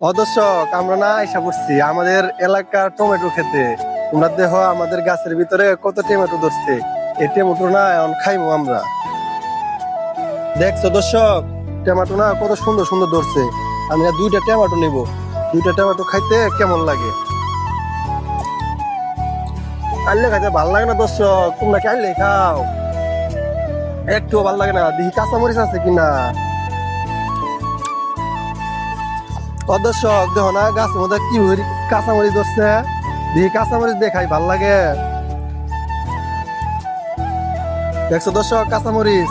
অদর্শক আমরা না আইসা পড়ছি আমাদের এলাকার টমেটো খেতে। তোমরা দেহ আমাদের গাছের ভিতরে কত টমেটো ধরছে। এই টমেটো না এখন খাইমু আমরা। দেখছ দর্শক টমেটো না কত সুন্দর সুন্দর ধরছে। আমি দুইটা টমেটো নিব। দুইটা টমেটো খাইতে কেমন লাগে? আনলে খাইতে ভালো লাগে না দর্শক, তোমরা কি আনলে খাও? একটু ভালো লাগে না। দেখি কাঁচামরিচ আছে কিনা? অদর্শক দেখো না, গাছের মধ্যে কি হইরি কাঁচামরিচ ধরছে। দেখি কাঁচামরিচ দেখাই, ভালো লাগে। দেখছ দর্শক, কাঁচামরিচ?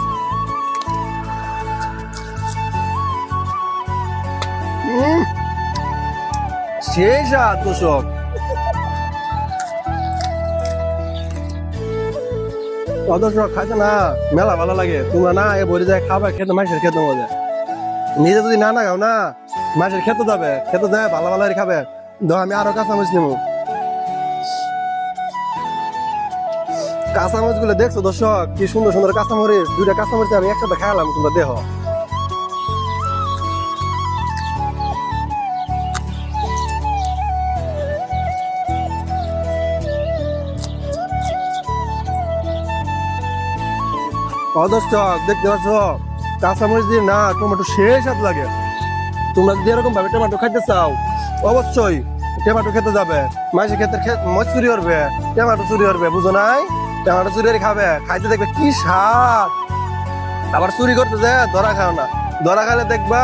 সেই স্বাদ দর্শক। অদর্শক খাইতে না? মেলা ভালো লাগে। তোমরা না এ বলে যায় খাবার খেতে, মাসের খেতে মজা। নিজে যদি না না খাও না? মাসের খেতে যাবে খেতে যাবে ভালো ভালো খাবে। দাও আমি আরও কাঁচামরিচ নেব। কাঁচামরিচগুলো দেখছ দর্শক? কি সুন্দর সুন্দর কাঁচামরিচ। দুইটা কাঁচামরিচ আমি একসাথে খাইলাম, তোমরা দেহ অদর্শক দেখতে পাচ্ছ? কাঁচামরিচ দিয়ে না, টমেটো শেষ হাত লাগে। তোমরা যদি এরকম ভাবে টমেটো খাইতে চাও, অবশ্যই টমেটো খেতে যাবে। মাসে ক্ষেত্রে মজ চুরি করবে, টমেটো চুরি করবে, বুঝো নাই? টমেটো চুরি খাবে, খাইতে দেখবে কি স্বাদ। আবার চুরি করতে যায়, ধরা খাও না। ধরা খাইলে দেখবা,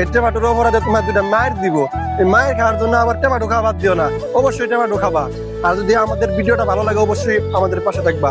এই টমেটোর অপরাধে তোমার দুটা মায়ের দিব। এই মায়ের খাওয়ার জন্য আবার টমেটো খাবার দিও না। অবশ্যই টমেটো খাবা। আর যদি আমাদের ভিডিওটা ভালো লাগে, অবশ্যই আমাদের পাশে থাকবা।